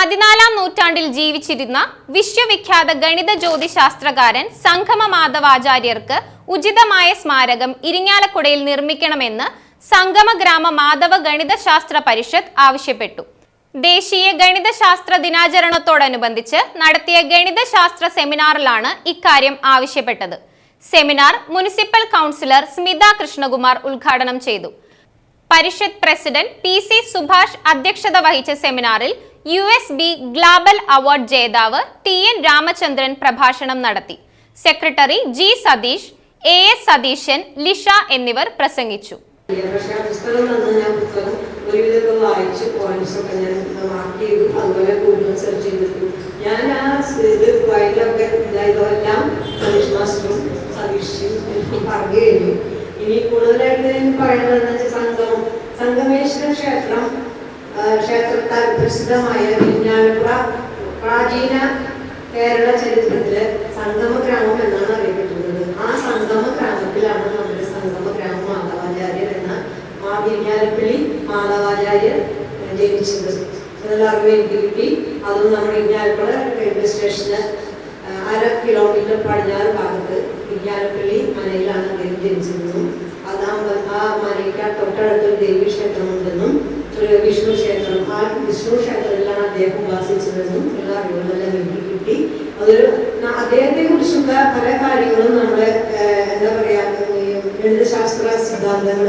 പതിനാലാം നൂറ്റാണ്ടിൽ ജീവിച്ചിരുന്ന വിശ്വവിഖ്യാത ഗണിത ജ്യോതിശാസ്ത്രകാരൻ സംഗമ മാധവാചാര്യർക്ക് ഉചിതമായ സ്മാരകം ഇരിങ്ങാലക്കുടയിൽ നിർമ്മിക്കണമെന്ന് സംഗമ ഗ്രാമ മാധവ ഗണിതശാസ്ത്ര പരിഷത്ത് ആവശ്യപ്പെട്ടു. ദേശീയ ഗണിതശാസ്ത്ര ദിനാചരണത്തോടനുബന്ധിച്ച് നടത്തിയ ഗണിതശാസ്ത്ര സെമിനാറിലാണ് ഇക്കാര്യം ആവശ്യപ്പെട്ടത്. Seminar municipal councillor Smitha Krishnakumar ഉദ്ഘാടനം ചെയ്തു. Parishad president P C Subhash അധ്യക്ഷത വഹിച്ച സെമിനാറിൽ U S B global award ജേതാവ് ടി എൻ രാമചന്ദ്രൻ പ്രഭാഷണം നടത്തി. Secretary G Satheesh A S Satheesan Lisha എന്നിവർ പ്രസംഗിച്ചു. ഇനി കൂടുതലായിട്ട് പറയുന്നത് സംഗമം. സംഗമേശ്വര ക്ഷേത്രം ക്ഷേത്രത്താൽ പ്രസിദ്ധമായ വിജ്ഞാനപുര പ്രാചീന കേരള ചരിത്രത്തിലെ സംഗമ ഗ്രാമം എന്നാണ് അറിയപ്പെട്ടിരുന്നത് ആ സംഗമ ഗ്രാമത്തിലാണ് നമ്മുടെ സംഗമ ഗ്രാമം മാധവാചാര്യർ എന്ന മാവിഞ്ഞാലപ്പള്ളി മാധവാചാര്യർ ജനിച്ചത്. അറിവ് എനിക്ക് കിട്ടി. അതും നമ്മുടെ ഇഞ്ഞാലക്കുട റെയിൽവേ സ്റ്റേഷന് അര കിലോമീറ്റർ പടിഞ്ഞാറ് ഭാഗത്ത് വിജ്ഞാനപ്പള്ളി മനയിലാണ് അദ്ദേഹം ജനിച്ചിരുന്നതും. അത് ആ ആ മനയ്ക്ക് തൊട്ടടുത്തൊരു ദേവീക്ഷേത്രമുണ്ടെന്നും വിഷ്ണു ക്ഷേത്രം ക്ഷേത്രത്തിലാണ് അദ്ദേഹം ഉപാസിച്ചതെന്നും ഉള്ള അറിവുകളെല്ലാം എനിക്ക് കിട്ടി. അതൊരു അദ്ദേഹത്തെ കുറിച്ചുള്ള പല കാര്യങ്ങളും നമ്മുടെ എന്താ പറയാ ഗണിതശാസ്ത്ര സിദ്ധാന്തങ്ങൾ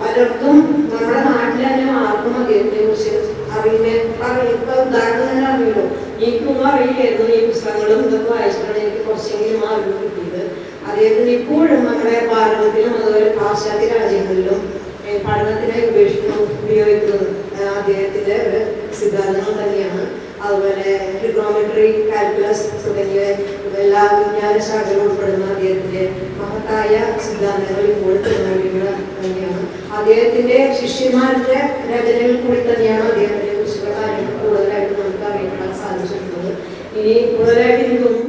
പലർക്കും നമ്മുടെ നാട്ടിൽ തന്നെ ആർക്കും അദ്ദേഹത്തെ കുറിച്ച് അറിയുന്ന അറിയ ഇപ്പൊ ഉദാഹരണം തന്നെ അറിയുള്ളൂ. എനിക്കൊന്നും അറിയില്ലായിരുന്നു ഈ പുസ്തകങ്ങളും ഇതൊക്കെ വായിച്ചിട്ടാണ് എനിക്ക് കുറച്ചെങ്കിലും ആ അറിവ് കിട്ടിയത്. അദ്ദേഹത്തിന് ഇപ്പോഴും നമ്മുടെ ഭാരതത്തിലും അതുപോലെ പാശ്ചാത്യ രാജ്യങ്ങളിലും പഠനത്തിനായി ഉപേക്ഷിക്കുന്നു ഉപയോഗിക്കുന്നത്. ഏഹ് അദ്ദേഹത്തിന്റെ ഒരു സിദ്ധാന്തങ്ങൾ തന്നെയാണ്. അതുപോലെ ട്രിഗോമെട്രി കാൽക്കുലസ് തുടങ്ങിയ എല്ലാ വിജ്ഞാന ശാഖകളും ഉൾപ്പെടുന്ന അദ്ദേഹത്തിന്റെ മഹത്തായ സിദ്ധാന്തങ്ങൾ ഇപ്പോൾ നിലനിൽക്കുന്നത് തന്നെയാണ്. അദ്ദേഹത്തിന്റെ ശിഷ്യന്മാരുടെ രചനകൾ കൂടി തന്നെയാണ് അദ്ദേഹത്തിന്റെ കുറിച്ചുള്ള കാര്യങ്ങൾ കൂടുതലായിട്ട് നമുക്ക് അറിയപ്പെടാൻ സാധിച്ചിട്ടുള്ളത്. ഇനി കൂടുതലായിട്ട് എനിക്ക്